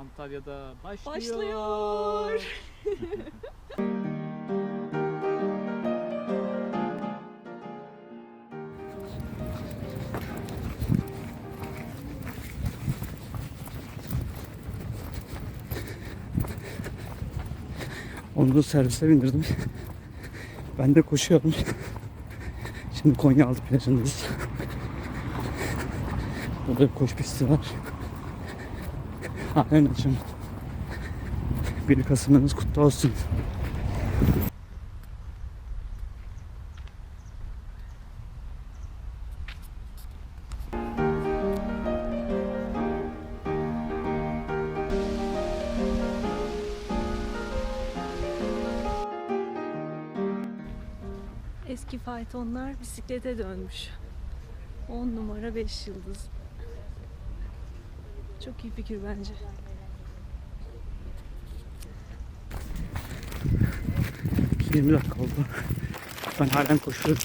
1 Kasım etkinlikleri Antalya'da başlıyor. Başlıyor. Onu da servise bindirdim. Ben de koşuyorum. Şimdi Konyaaltı plajındayız. Burada bir koşu pisti var. Halen açım. 1 Kasım'ınız kutlu olsun. Eski faytonlar bisiklete dönmüş. 10 numara 5 yıldız. Çok iyi fikir bence. 20 dakika oldu. Ben halen koşuyorum.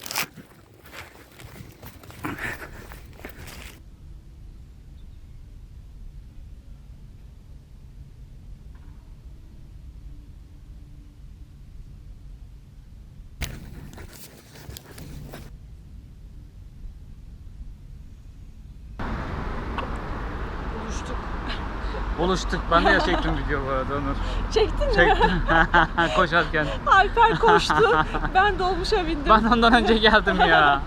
Buluştuk. Buluştuk. Ben de ya çektim video bu arada Onur. Çektin mi? Çektim. Koşarken. Alper koştu. Ben dolmuşa bindim. Ben ondan önce geldim ya.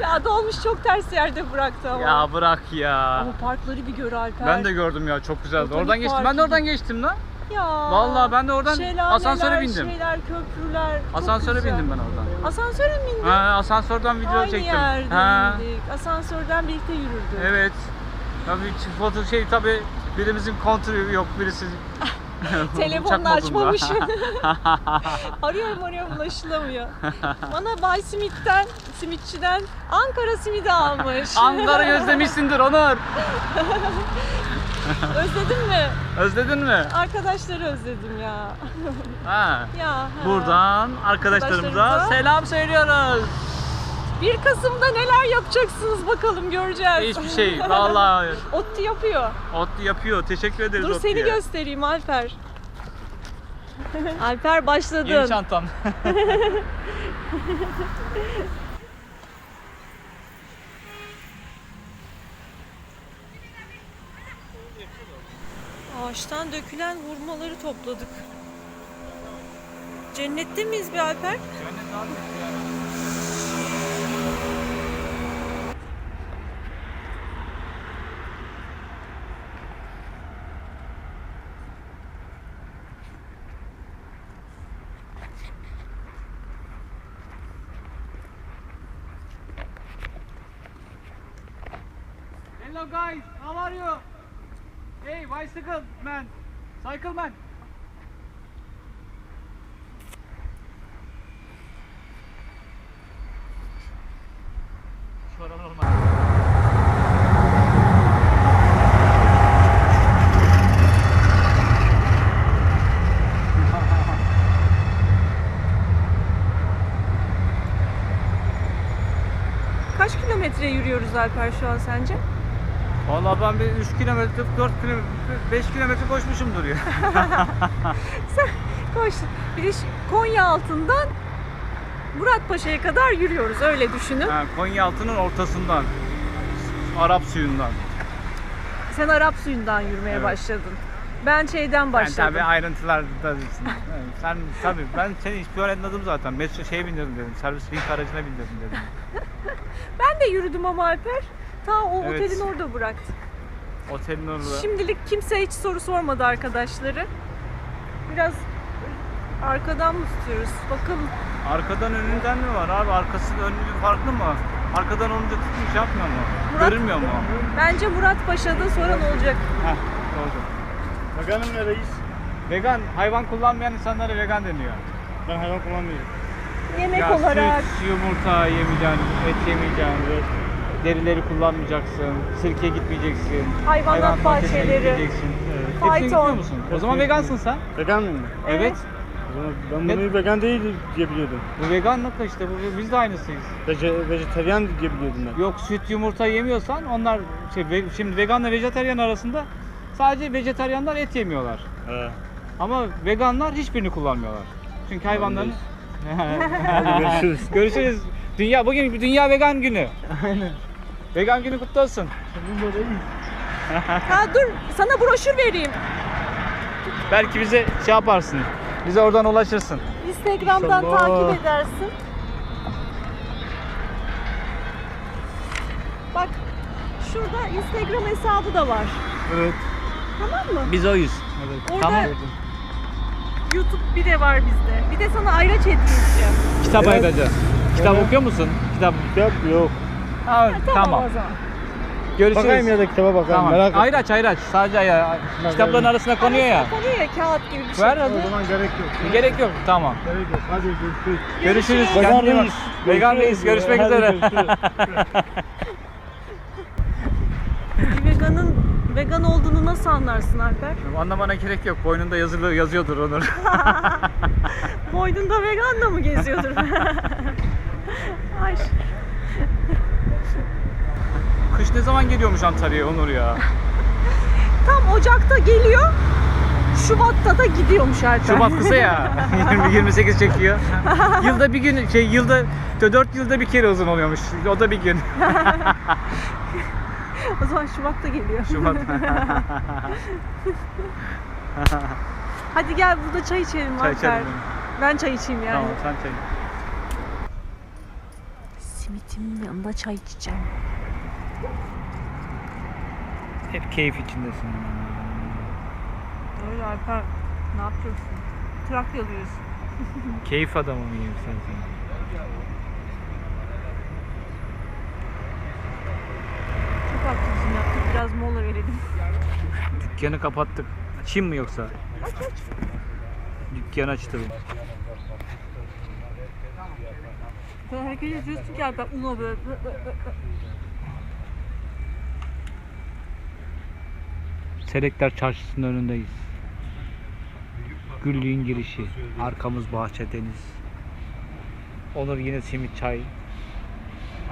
Ya dolmuş çok ters yerde bıraktı ama. ya bırak ya. Ama parkları bir gör Alper. Ben de gördüm ya çok güzeldi. Botanik Oradan geçtim. Ben de oradan geçtim lan. Ya. Vallahi ben de oradan Şelaleler, asansöre bindim. Şeyler, köprüler. Asansöre güzel. bindim ben oradan. Asansöre mi bindin? Ha, asansörden video Aynı çektim. yerde Ha, indik. Asansörden birlikte yürürdük. evet. Tabii foto şey tabii birimizin kontrolü yok birisi. Telefonunu açmamış. arıyorum arıyorum ulaşılamıyor. Bana Bay Simit'ten, simitçiden Ankara simidi almış. Ankara'yı özlemişsindir Onur. Özledin mi? Özledin mi? Arkadaşları özledim ya. Ha. ya. ha. Buradan arkadaşlarımıza Arkadaşlarımıza- selam söylüyoruz. 1 Kasım'da neler yapacaksınız bakalım göreceğiz. Hiçbir şey. Vallahi Otti yapıyor. Otlu yapıyor. Teşekkür ederiz Dur seni Otlu'ya. göstereyim Alper. Alper başladın. Yeni çantam. Ağaçtan dökülen hurmaları topladık. Cennette miyiz bir Alper? Guys, how are you? Hey, bicycle man, cycle man. Şu ara normal. Kaç kilometre yürüyoruz Alper şu an sence? Vallahi ben bir 3 kilometre, 4 kilometre, 5 kilometre koşmuşumdur ya. Koş. Bir de Konya altından Muratpaşa'ya kadar yürüyoruz öyle düşünün. Ha, Konyaaltı'nın ortasından, Arap suyundan. Sen Arap suyundan yürümeye Evet. başladın. Ben şeyden Ben başladım. tabii ayrıntılarda değilsin. Evet, Sen tabii ben seni hiç öğrenmedim zaten. Metro şeye bindirdim dedim. Servis link aracına bindirdim dedim. Ben de yürüdüm ama Alper. Ta o Evet. otelin orada bıraktı. Otelin orada. Şimdilik kimse hiç soru sormadı arkadaşları. Biraz arkadan mı tutuyoruz? Bakalım. Arkadan önünden mi var abi? Arkasının önü bir farklı mı? Arkadan olunca tutmuş yapmıyor mu? Murat- Görünmüyor mu? Bence Muratpaşa'da sorun olacak. Heh, oldu. Veganım ne reis? Vegan, hayvan kullanmayan insanlara vegan deniyor. Ben hayvan kullanmıyorum. Yemek Ya olarak. süt, yumurta yemeyeceksin, et yemeyeceksin, derileri kullanmayacaksın, sirke gitmeyeceksin, Hayvanat bahçesine bahçeleri, gitmeyeceksin. Evet. fayton. Hepsine gitmiyor musun? O zaman vegansın sen. Vegan mıyım ben? Evet. Ben Ne- bunu vegan değil diye biliyordum. Bu veganlık da işte bu, biz de aynısıyız. Vece, vejeteryan diye biliyordum ben. Yok süt yumurta yemiyorsan onlar şey ve- şimdi veganla vejetaryen arasında sadece vejetaryenler et yemiyorlar. He. Ama veganlar hiçbirini kullanmıyorlar. Çünkü hayvanların Hadi görüşürüz. Görüşürüz. Dünya bugün Dünya Vegan Günü. Aynen. Vegan Günü kutlu olsun. Ha dur sana broşür vereyim. Belki bize şey yaparsın. Bize oradan ulaşırsın. Instagram'dan İnşallah. takip edersin. Bak şurada Instagram hesabı da var. Evet. Tamam mı? Biz oyuz. Orada Tamam. YouTube bir de var bizde. Bir de sana ayraç hediye edeceğim. Kitap Evet. ayıracağız. Kitap okuyor musun? Kitap. Kitap yok. Ha, tamam. o zaman. Görüşürüz. Bakayım ya da kitaba bakayım. Tamam. Merak ettim. Ayraç ayraç. Sadece ayraç. Kitapların arasına konuyor ya. Arasına Konuyor ya kağıt gibi bir şey. Ver O hadi. zaman gerek yok. Gerek yok. Tamam. Gerek yok. Hadi görüşürüz. Görüşürüz. Vegan Kendine iyi bak. reis. Vegan Görüşürüz. reis. Görüşmek Hadi üzere. görüşürüz. Bir veganın vegan olduğunu nasıl anlarsın Alper? Anlamana gerek yok. Boynunda yazılı yazıyordur Onur. Boynunda veganla mı geziyordur? Ay. Kış ne zaman geliyormuş Antalya'ya Onur ya? Tam Ocak'ta geliyor. Şubat'ta da gidiyormuş Alper. Şubat kısa ya. 20 28 çekiyor. Yılda bir gün şey yılda 4 yılda bir kere uzun oluyormuş. O da bir gün. o zaman Şubat'ta geliyor. Şubat. Hadi gel burada çay içelim Çay içelim. Ben çay içeyim yani. tamam sen çay. Simitimin yanında çay içeceğim. Hep keyif içindesin. Öyle Alper ne yapıyorsun? Trakyalıyız. Keyif adamı mıyım sen sen? Çok haklısın yaptık biraz mola verelim. Dükkanı kapattık. Açayım mı yoksa? Dükkanı açtım. Sen hareket ediyorsun ki Alper una böyle. Selekler Çarşısı'nın önündeyiz. Güllüğün girişi. Arkamız bahçe deniz. Onur yine simit çay.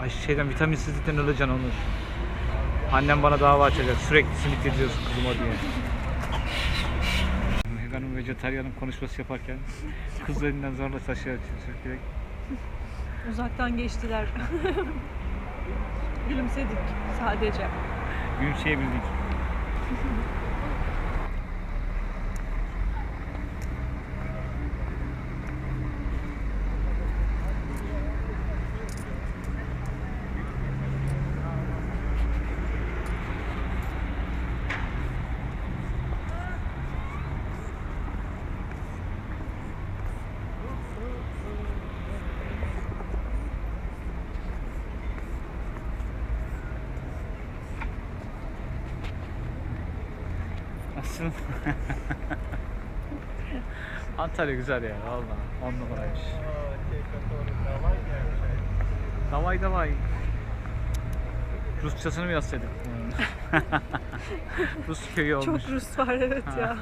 Ay şeyden vitaminsizlikten öleceksin Onur. Annem bana dava açacak. Sürekli simit yediyorsun kızıma diye. Veganın vejetaryanın konuşması yaparken kız elinden zorla taşıyor sürekli. Uzaktan geçtiler. Gülümsedik sadece. Gülümseyebildik. Aslında Antalya güzel ya valla on numaraymış. Davay davay. Rusçasını mı yazsaydık? Rus köyü olmuş. Çok Rus var evet ya.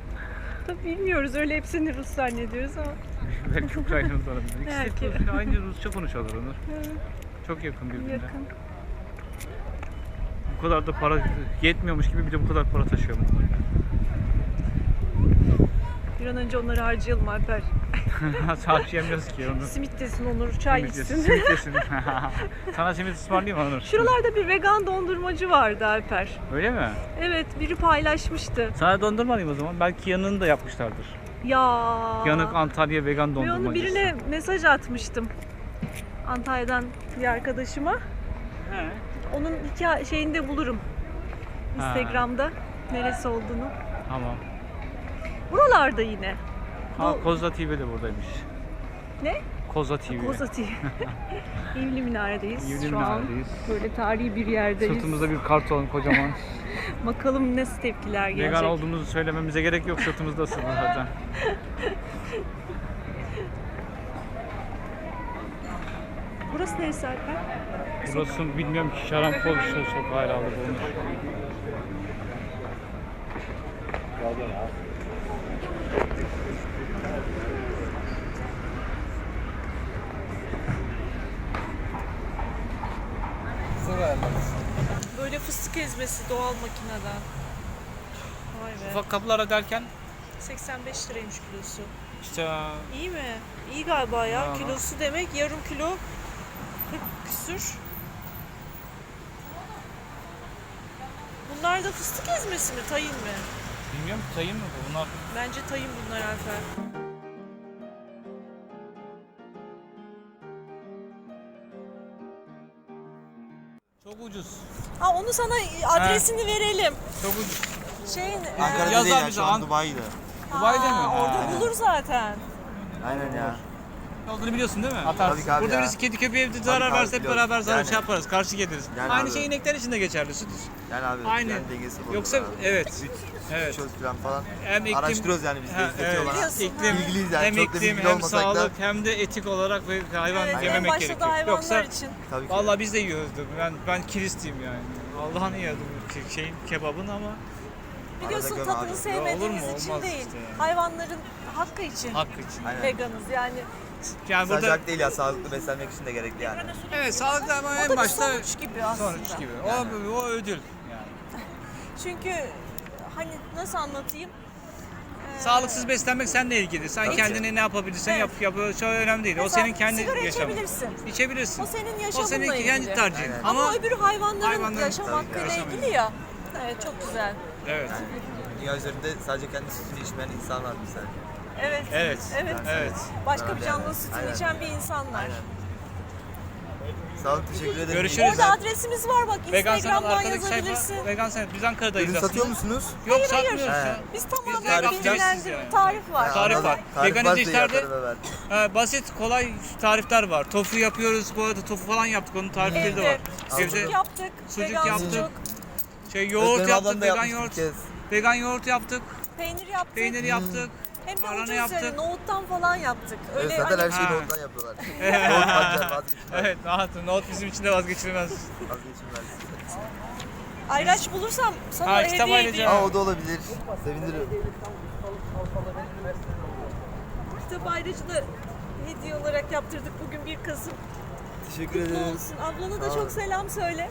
Tabii bilmiyoruz öyle hepsini Rus zannediyoruz ama. Belki Ukrayna'nın olabilir. İkisi de aynı Rusça konuşuyorlar Onur. Çok yakın birbirine. Yakın. Bu kadar da para yetmiyormuş gibi bir de bu kadar para taşıyor. Bir an önce onları harcayalım Alper. Harcayamıyoruz ki onu. Simit desin Onur, çay Simit içsin. simit yesin. Sana simit ısmarlayayım Onur? Şuralarda bir vegan dondurmacı vardı Alper. Öyle mi? Evet biri paylaşmıştı. Sana dondurma alayım o zaman. Belki yanını da yapmışlardır. Ya. Yanık Antalya vegan Ve dondurmacısı. onu birine mesaj atmıştım. Antalya'dan bir arkadaşıma. He. Onun hikaye şeyinde bulurum. Ha. Instagram'da neresi olduğunu. Tamam. Buralarda yine. Ha, Do- Kozla TV de buradaymış. Ne? Koza TV. Koza TV. İvli Minare'deyiz İvli şu an. Böyle tarihi bir yerdeyiz. Sırtımızda bir karton kocaman. Bakalım nasıl tepkiler gelecek. vegan olduğumuzu söylememize gerek yok. Sırtımızda asılı zaten. Burası neresi Alper? Burası bilmiyorum ki şarampol şu sokağı herhalde bulunur. Böyle fıstık ezmesi doğal makineden. Vay be. Ufak kapılara derken 85 liraymış kilosu. işte İyi mi? İyi galiba ya. Aha. Kilosu demek yarım kilo 40 küsür. Bunlar da fıstık ezmesi mi? Tayin mi? bilmiyorum sayayım mı bu? Bunlar Bence tayin bunlar Alper. Ucuz. Ha onu sana adresini verelim. Çok ucuz. Şeyin Ankara'da Yazar değil ya, bize, şu An- an Dubai'de. Dubai'de mi? Ha. Orada bulur zaten. Aynen ya. Ne olduğunu biliyorsun değil mi? Atarsın. Tabii ki abi Burada ya. birisi kedi köpeğe bir zarar abi, verse hep biliyorum. beraber zarar Yani. şey yaparız. Karşı geliriz. Yani Aynı abi. şey inekler için de geçerli. Süt. Yani abi Aynı. yani dengesi bozuldu Yoksa abi. evet. Evet. Çöz falan falan. Hem iklim, Araştırıyoruz yani biz de Ha, evet. izletiyorlar. Biliyorsun, İklim, Bilgiliyiz yani, hem çok da iklim bilgili hem olmasak da- sağlık hem de etik olarak ve hayvan Evet, en yememek başta gerekiyor. hayvanlar Yoksa için. Tabii ki. vallahi biz de yiyoruz. Ben ben kilistiyim yani. Allah'ın yiyordu bu şeyin kebabın ama Biliyorsun göm tadını abi. sevmediğimiz Ya olur mu? için Olmaz değil. işte yani. Hayvanların hakkı için hakkı için. Aynen. veganız yani. Yani Sadece burada değil ya sağlıklı beslenmek için de gerekli yani. evet sağlıklı ama O da en bir başta sonuç gibi aslında. sonuç gibi. O, o ödül yani. Çünkü hani nasıl anlatayım? Ee, Sağlıksız beslenmek seninle ilgili. Sen Tabii kendine ne yapabilirsen Evet. yap, yap. Çok önemli değil. o mesela senin kendi sigara yaşamın. içebilirsin. İçebilirsin. O senin O yaşamınla senin ilgili. kendi tercihin. Aynen. Ama, Ama öbürü hayvanların, hayvanların yaşam tabii ki hakkıyla yaşamı. ilgili ya. Evet çok güzel. evet. Dünya üzerinde sadece kendi sütünü içmeyen insan var bir. Evet. Evet. Evet. Evet. Başka bir Yani, canlının sütünü aynen. içen bir insanlar. Aynen. Sağ olun teşekkür ederim. Görüşürüz. Orada adresimiz var bak. Vegan sanat Instagram'dan arkadaki yazabilirsin. sayfa. Vegan sanat. Biz Ankara'dayız Ürün aslında. satıyor musunuz? Yok Hayır, hayır. satmıyoruz ya. Biz tamamen tarif bilgilendirme, yani. tarif var. Tarif anladım. var. Tarif Vegan varsa işlerde- yaparım hemen. Ha, basit, kolay tarifler var. Tofu yapıyoruz. Bu arada tofu falan yaptık. Onun tarifleri de var. Evde Evde sucuk yaptık. sucuk vegan yaptık. sucuk. şey yoğurt Benim ablam yaptık, da vegan yapmış bir yoğurt. kez. Vegan yoğurt yaptık. Peynir yaptık. Peynir yaptık. Hem de ucuz yaptık. yani nohuttan falan yaptık. Evet, Öyle zaten hani her şeyi Ha. nohuttan yapıyorlar. Nohut pancar vazgeçilmez. Evet, rahat. Nohut bizim için de vazgeçilmez. Vazgeçilmez. ayraç bulursam sana Ha, kitap hediye ayrıca- edeyim. Aa o da olabilir. Sevinirim. Kitap ayracı da hediye olarak yaptırdık bugün 1 Kasım. Teşekkür Kutlu ederim. olsun. Ablana da Sağ çok olun. selam söyle.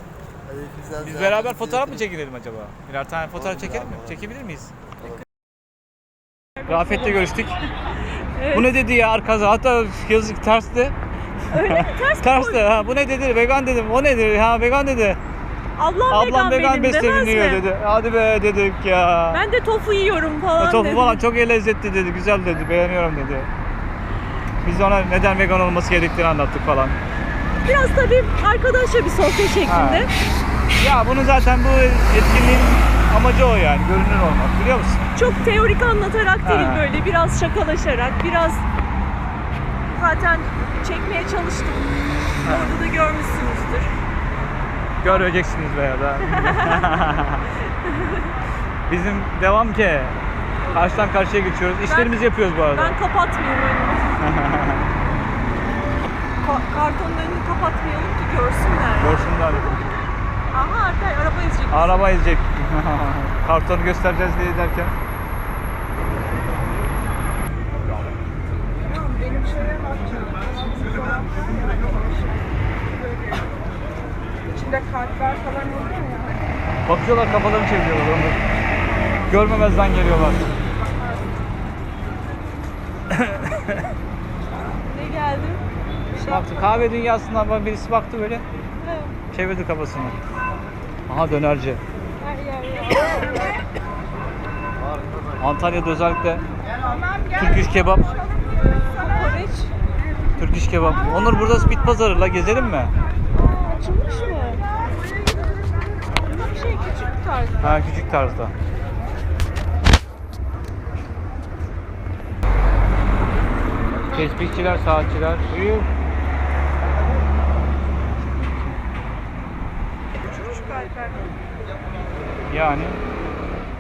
Aleykümselam. Biz beraber fotoğraf mı çekilelim acaba? Birer tane fotoğraf çekelim mi? Çekebilir miyiz? Rafet'le görüştük. Bu ne dedi ya arkası hatta yazık tersti. Öyle mi? Ters koydun? ha bu ne dedi vegan dedim o nedir ha vegan dedi. Ablam, Ablam vegan benim demez besleniyor mi? dedi. Hadi be dedik ya. Ben de tofu yiyorum falan Tofu dedi. falan çok iyi lezzetli dedi güzel dedi beğeniyorum dedi. Biz ona neden vegan olması gerektiğini anlattık falan. Biraz tabii arkadaşla bir sohbet şeklinde. Ya bunu zaten bu etkinliğin amacı o yani görünür olmak biliyor musun? Çok teorik anlatarak değil Ha. böyle biraz şakalaşarak biraz zaten çekmeye çalıştım. Orada da görmüşsünüzdür. Göreceksiniz veya da. Bizim devam ki. Karşıdan karşıya geçiyoruz. İşlerimizi yapıyoruz bu arada. Ben kapatmayayım önümü. Ka- kartonun önünü kapatmayalım ki görsünler. Görsünler. Aha Alper araba ezecek. Araba ezecek. Kartonu göstereceğiz diye derken. İçinde kartlar falan oluyor ya. Bakıyorlar kafalarını çeviriyorlar onu. Görmemezden geliyorlar. Ne geldi? Şey Baktı kahve dünyasından bana birisi baktı böyle. He, Çevirdi kafasını. Aha dönerci. her yer ya. Antalya'da özellikle Türk iş kebap. Türk iş kebap. Onur burada bit pazarı la gezelim mi? Açılmış mı? Bunda bir şey küçük bir tarz. Ha küçük tarzda. Tespihçiler, saatçiler. Uyuyor. Küçük Alper. Yani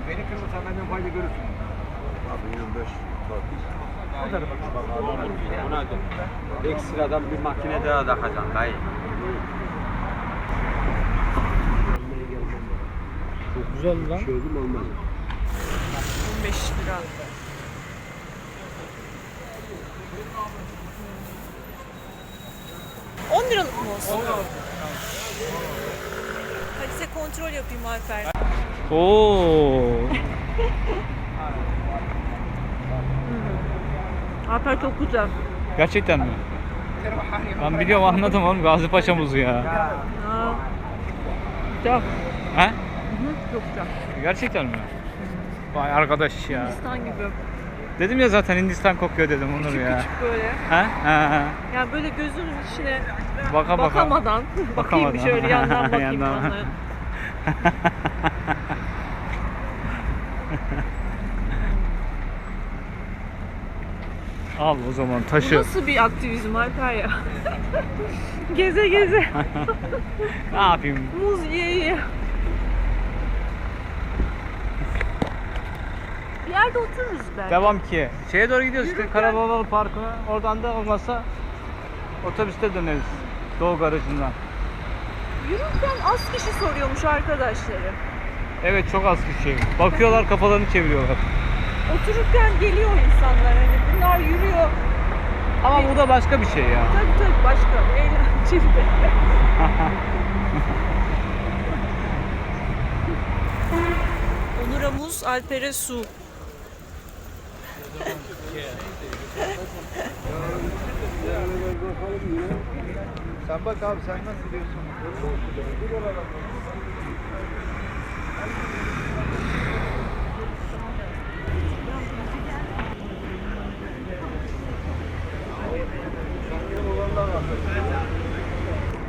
Beni kırmızı hemen fayda görürsün. Abi 25. Ekstradan bir makine daha takacaksın dayı. çok güzel lan. 15 lira. 10 liralık mı olsun? Kalite kontrol yapayım Alper. Oo. Alper çok güzel. Gerçekten mi? Ben biliyorum anladım oğlum Gazi Paşa muzu ya. Aa. Güzel. He? Çok güzel. Gerçekten mi? Vay arkadaş ya. Hindistan gibi. Dedim ya zaten Hindistan kokuyor dedim Onur Küçük ya. küçük böyle. He? He he. Yani böyle gözünün içine Baka baka. bakamadan bakayım Bakamadan. şöyle yandan bakayım Yandan. bana. Al o zaman Bu taşı. nasıl bir aktivizm Alper ya? geze geze. Ne yapayım? Muz ye ye. Bir yerde otururuz belki. Devam ki. Şeye doğru gidiyoruz işte Karabalalı Parkı'na. Oradan da olmazsa otobüste döneriz. Doğu garajından. Yürürken az kişi soruyormuş arkadaşları. Evet çok az kişi. Bakıyorlar kafalarını çeviriyorlar. Otururken geliyor insanlar hani bunlar yürüyor. Ama bu da başka bir şey ya. Tabii tabii başka eğlenceli de. Onur'a muz, Alper'e su. Sen bak abi sen nasıl diyorsun?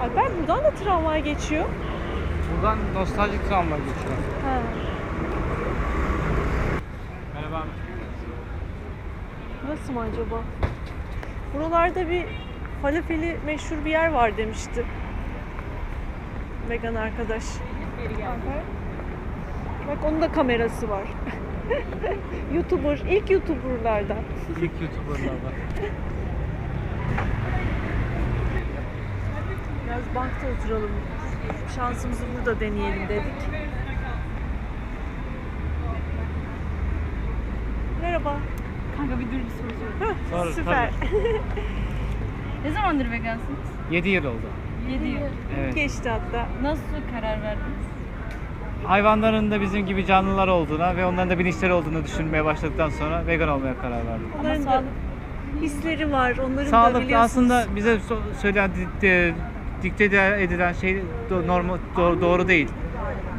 Alper buradan da tramvay geçiyor. Buradan nostaljik tramvay geçiyor. Ha. Merhaba. Nasıl mı acaba? Buralarda bir falafeli meşhur bir yer var demişti. Vegan arkadaş. Alper. Bak onun da kamerası var. YouTuber, ilk YouTuber'lardan. İlk YouTuber'lardan. Biraz bankta oturalım. Şansımızı burada deneyelim dedik. Merhaba. Kanka bir dur bir soru sorayım. Sor, Süper. Ne zamandır vegansınız? 7 yıl oldu. 7 yıl. Evet. Geçti hatta. Nasıl karar verdiniz? Hayvanların da bizim gibi canlılar olduğuna ve onların da bilinçleri olduğunu düşünmeye başladıktan sonra vegan olmaya karar verdim. Onların da sağlık hisleri var. Onların da Sağlık biliyorsunuz. aslında bize so- söylen di- dikte edilen şey normal doğru değil.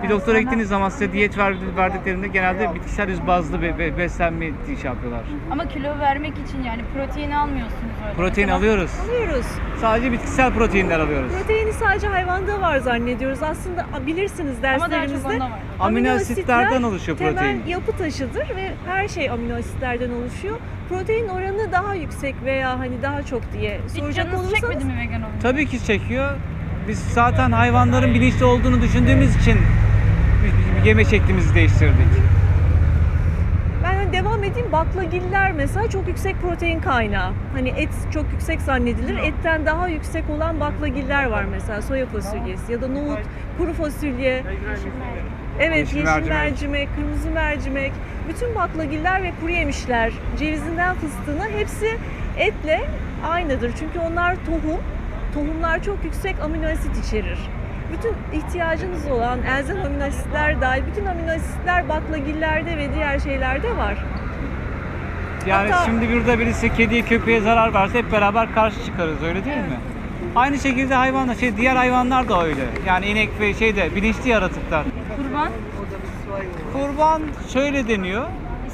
Bir doktora gittiğiniz zaman size diyet ver- verdiklerinde genelde bitkisel yüz bazlı be- be- beslenme iş yapıyorlar. ama kilo vermek için yani protein almıyorsunuz öyle. Protein Mesela alıyoruz. Alıyoruz. Sadece bitkisel proteinler alıyoruz. Proteini sadece hayvanda var zannediyoruz. Aslında bilirsiniz Ama daha çok derslerimizde. onda var. Amino asitlerden oluşuyor temel protein. yapı taşıdır ve her şey amino asitlerden oluşuyor. Protein oranı daha yüksek veya hani daha çok diye Hiç soracak olursanız çekmedi mi vegan olmayı? Tabii ki çekiyor. Biz zaten hayvanların bilinçli olduğunu düşündüğümüz için yeme şeklimizi değiştirdik. ben hani devam edeyim baklagiller mesela çok yüksek protein kaynağı. Hani et çok yüksek zannedilir. Etten daha yüksek olan baklagiller var mesela soya fasulyesi ya da nohut, kuru fasulye. Evet, Yeşil yeşil, mercimek. mercimek. kırmızı mercimek, bütün baklagiller ve kuru yemişler, cevizinden fıstığına hepsi etle aynıdır. Çünkü onlar tohum. Tohumlar çok yüksek amino asit içerir. Bütün ihtiyacınız olan elzem amino asitler dahil bütün amino asitler baklagillerde ve diğer şeylerde var. Yani Hatta- şimdi burada birisi kediye köpeğe zarar verse hep beraber karşı çıkarız öyle değil mi? Aynı şekilde hayvanlar, şey diğer hayvanlar da öyle. Yani inek ve şey de bilinçli yaratıklar. Kurban. Kurban şöyle deniyor.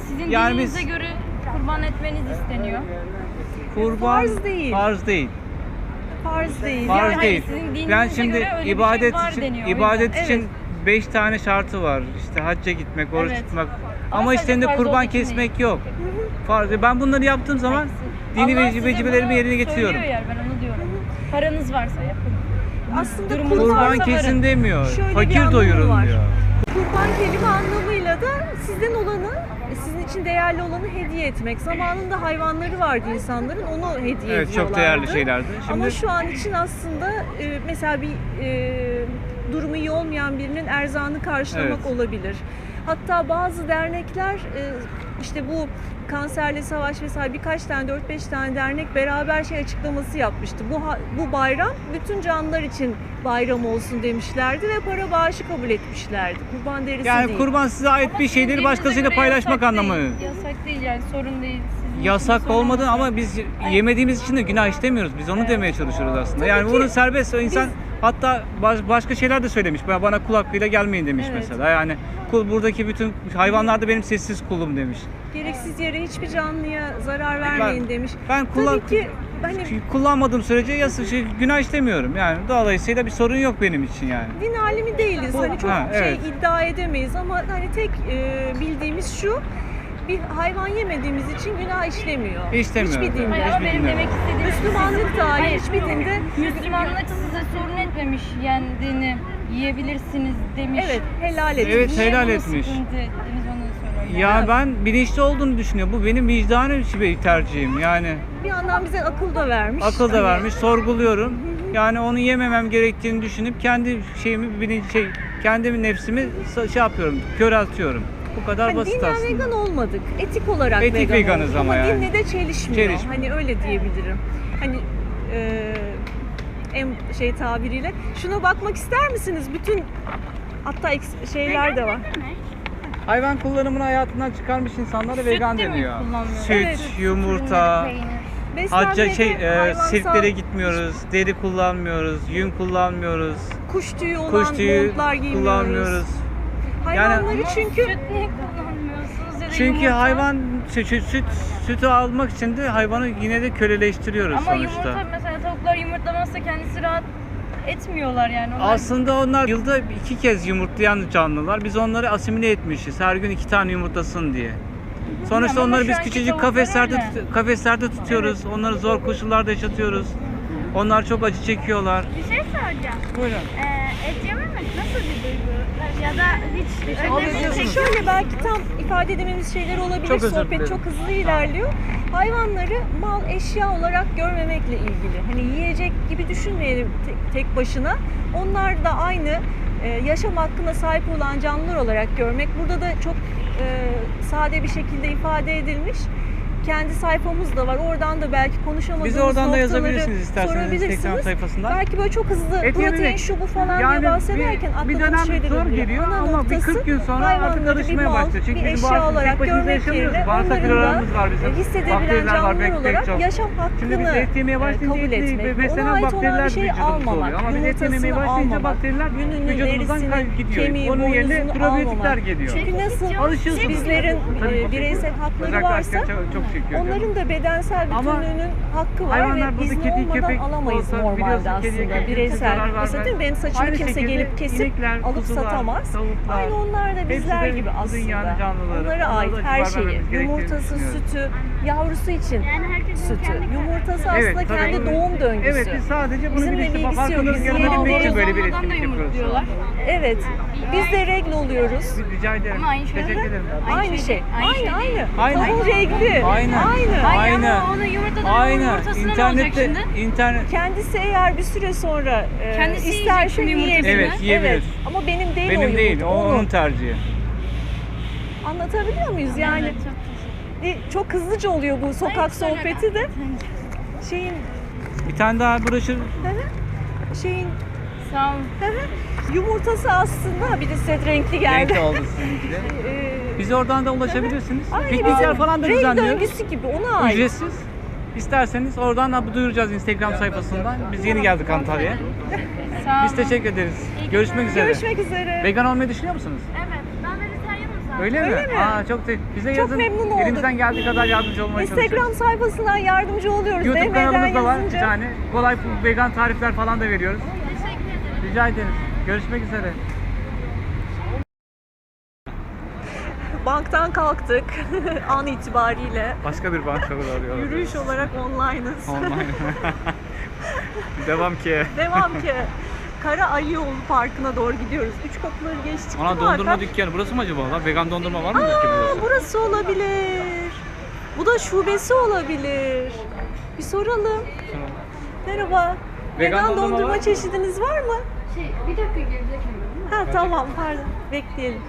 Sizin Yani dininize biz- göre kurban etmeniz isteniyor. Kurban Farz değil. Farz değil. Farz değil. Farz Yani değil. sizin dininize Yani şimdi şey ibadet var için deniyor, ibadet için 5 tane şartı var. İşte hacca gitmek, oruç Evet. tutmak. Ama Ama işlerinde kurban kesmek yok. Farz. Ben bunları yaptığım zaman dini vecibelerimi yerine getiriyorum. Yani ben onu diyorum. Paranız varsa yapın. Aslında Durumunuz kurban, kesin demiyor. Şöyle Fakir doyurun var. diyor. kurban kelime anlamıyla da sizden olanı, değerli olanı hediye etmek. Zamanında hayvanları vardı insanların, onu hediye Evet ediyorlardı. çok değerli şeylerdi. Ama Şimdi şu an için aslında e, mesela bir e, durumu iyi olmayan birinin erzağını karşılamak Evet. olabilir. Hatta bazı dernekler e, işte bu kanserle savaş vesaire birkaç tane 4-5 tane dernek beraber şey açıklaması yapmıştı. Bu bu bayram bütün canlılar için bayram olsun demişlerdi ve para bağışı kabul etmişlerdi. Kurban derisi Yani değil. kurban size ait bir şeyleri Dininize başkasıyla paylaşmak anlamı. Değil, yasak değil yani sorun değil. Sizin Yasak olmadı ama biz yemediğimiz için de günah işlemiyoruz. Biz onu demeye çalışıyoruz aslında. Tabii yani ki bunu serbest o insan biz- hatta baş- başka şeyler de söylemiş. Ben- Bana kul hakkıyla gelmeyin demiş Evet. mesela. Yani kul buradaki bütün hayvanlar da benim sessiz kulum demiş. gereksiz yere hiçbir canlıya zarar vermeyin demiş. Ben kullan Tabii ki hani kullanmadığım sürece yasa şey, günah işlemiyorum. Yani dolayısıyla bir sorun yok benim için yani. din alimi değiliz. Hani çok Ha, şey evet. iddia edemeyiz ama hani tek e, bildiğimiz şu bir hayvan yemediğimiz için günah işlemiyor. İşlemiyor. Hiçbir dinde. Hayır ama Hiçbir benim dinde. demek istediğim Müslümanlık dahil hiçbir dinde Müslümanlık etmemiş yendiğini yiyebilirsiniz demiş. evet helal etmiş. Evet, helal Niye etmiş. bunu sıkıntı ettiniz onu söylüyorum. Ya ben bilinçli olduğunu düşünüyorum. Bu benim vicdanı bir tercihim. Yani Bir yandan bize akıl da vermiş. akıl da Hani vermiş, sorguluyorum. Yani onu yememem gerektiğini düşünüp kendi şeyimi bilinç şey kendi nefsimi sa- şey yapıyorum, köreltiyorum. Bu kadar Hani basit dinen aslında. vegan olmadık. Etik olarak Etik vegan veganız olduk. ama yani. dinle de çelişmiyor. Çelişmiyor. Hani öyle diyebilirim. Hani e, en şey tabiriyle. Şuna bakmak ister misiniz? Bütün hatta eks- şeyler de var. Hayvan kullanımını hayatından çıkarmış insanlara Süt vegan de mi deniyor. Süt, Evet. yumurta, hacca şey e, hayvansal sirklere gitmiyoruz, deri kullanmıyoruz, yün kullanmıyoruz, kuş tüyü olan kuş tüyü montlar giymiyoruz. kullanmıyoruz. Hayvanları Ama çünkü süt niye kullanmıyorsunuz ya da Çünkü yumurta? hayvan süt, süt, süt sütü almak için de hayvanı yine de köleleştiriyoruz Ama sonuçta. yumurta mesela tavuklar yumurtlamazsa kendisi rahat etmiyorlar yani. Onlar Aslında onlar yılda iki kez yumurtlayan canlılar. Biz onları asimile etmişiz. Her gün iki tane yumurtlasın diye. Sonuçta Ama onları şu biz anki küçücük tavuklar kafeslerde öyle. tut- kafeslerde tutuyoruz. Onları zor koşullarda yaşatıyoruz. Onlar çok acı çekiyorlar. Bir şey soracağım. Buyurun. Ee, et yememek nasıl bir duygu? Ya da hiç Alıyorsunuz. Şöyle belki tam ifade edememiz şeyler olabilir. Çok özür Sohbet dilerim. çok hızlı ilerliyor. Hayvanları mal eşya olarak görmemekle ilgili. Hani yiyecek gibi düşünmeyelim tek, tek başına. Onlar da aynı e, yaşam hakkına sahip olan canlılar olarak görmek. Burada da çok e, sade bir şekilde ifade edilmiş. Kendi sayfamız da var. Oradan da belki konuşamadığımız Bizi oradan da yazabilirsiniz isterseniz Instagram sayfasından. Belki böyle çok hızlı Et protein şu bu falan Yani diye bahsederken bir, bir dönem şeyler zor geliyor Ana ama bir noktası 40 gün sonra artık bir mal, başlıyor. Çünkü bir eşya olarak görmek yerine Bağırsak onların var bizim. hissedebilen canlılar olarak çok. yaşam Şimdi biz hakkını et yemeye e, başlayınca kabul etli etmek. ve Ona beslenen ait olan bakteriler bir şey almamak. oluyor. Ama biz et yememeye başlayınca bakteriler vücudumuzdan gidiyor. kemiği, Onun yerine probiyotikler geliyor. Çünkü nasıl Alışıyorsunuz. bizlerin e, bireysel hakları varsa çok, çekiyor. canım. onların da bedensel Ama bütünlüğünün hakkı var hayvanlar ve burada izni kedi, olmadan köpek alamayız olsa normalde aslında köpeğe bireysel. Mesela değil mi benim saçımı Aynı kimse gelip kesip inekler, alıp kuzular, satamaz. tavuklar, Aynı onlar da bizler gibi aslında. canlıları. Onlara ait her şeyi. Yumurtası, sütü, yavrusu için Yani herkesin sütü. kendi Yumurtası Evet, aslında tabii. kendi doğum döngüsü. Evet biz sadece bunu bilinçli bilgisi yok, biz yaratabilmek için böyle bir etkinlik yapıyoruz. Evet. Biz de regl oluyoruz. Rica ederim. Ama aynı şey. Teşekkür ederim. Aynı, şey. Aynı Aynı şey aynı. Aynı. Tavuğun regli. Aynı. Aynı. ama onu yumurtadan ne olacak İnternette internet Kendisi eğer bir süre sonra e, Kendisi isterse şimdi yumurtasını. yiyebilir. Evet, yiyebilir. Evet. Ama benim değil o benim değil. O onun. onun tercihi. Anlatabiliyor muyuz? Yani Evet, çok bir- çok hızlıca oluyor bu sokak sohbeti de. Şeyin Bir tane daha broşür şeyin Sağ olun. yumurtası aslında bir de set renkli geldi. renkli oldu sizinki de. Ee, Bize oradan da ulaşabilirsiniz. aynı Piknikler bizim falan da renk düzenliyoruz. döngüsü gibi ona ait. Ücretsiz. İsterseniz oradan da duyuracağız Instagram sayfasından. Biz yeni geldik Antalya'ya. Sağ Biz olun. teşekkür ederiz. Görüşmek üzere. Görüşmek üzere. Vegan olmayı düşünüyor musunuz? Evet. Öyle, Öyle mi? mi? Aa çok te- bize Çok yazın. memnun olduk. Elimizden geldiği kadar yardımcı olmaya Instagram çalışıyoruz. sayfasından yardımcı oluyoruz. YouTube DM'den kanalımız da var bir yazınca. tane. Kolay vegan tarifler falan da veriyoruz. Teşekkür ederim. Rica ederiz. Görüşmek üzere. Banktan kalktık an itibariyle. Başka bir banka arıyor. Yürüyüş olarak online'ız. Online. Devam ki. Devam ki. Kara Ayıoğlu Parkı'na doğru gidiyoruz. Üç kapıları geçtik Ana mi dondurma Hakan? dükkanı. Burası mı acaba? Lan vegan dondurma var mı ki Aa, burası? burası olabilir. Bu da şubesi olabilir. Bir soralım. Merhaba. Vegan Vegan, dondurma dondurma, var mı? çeşidiniz var mı? Şey, bir dakika gelecek hemen. Ha tamam pardon. Bekleyelim.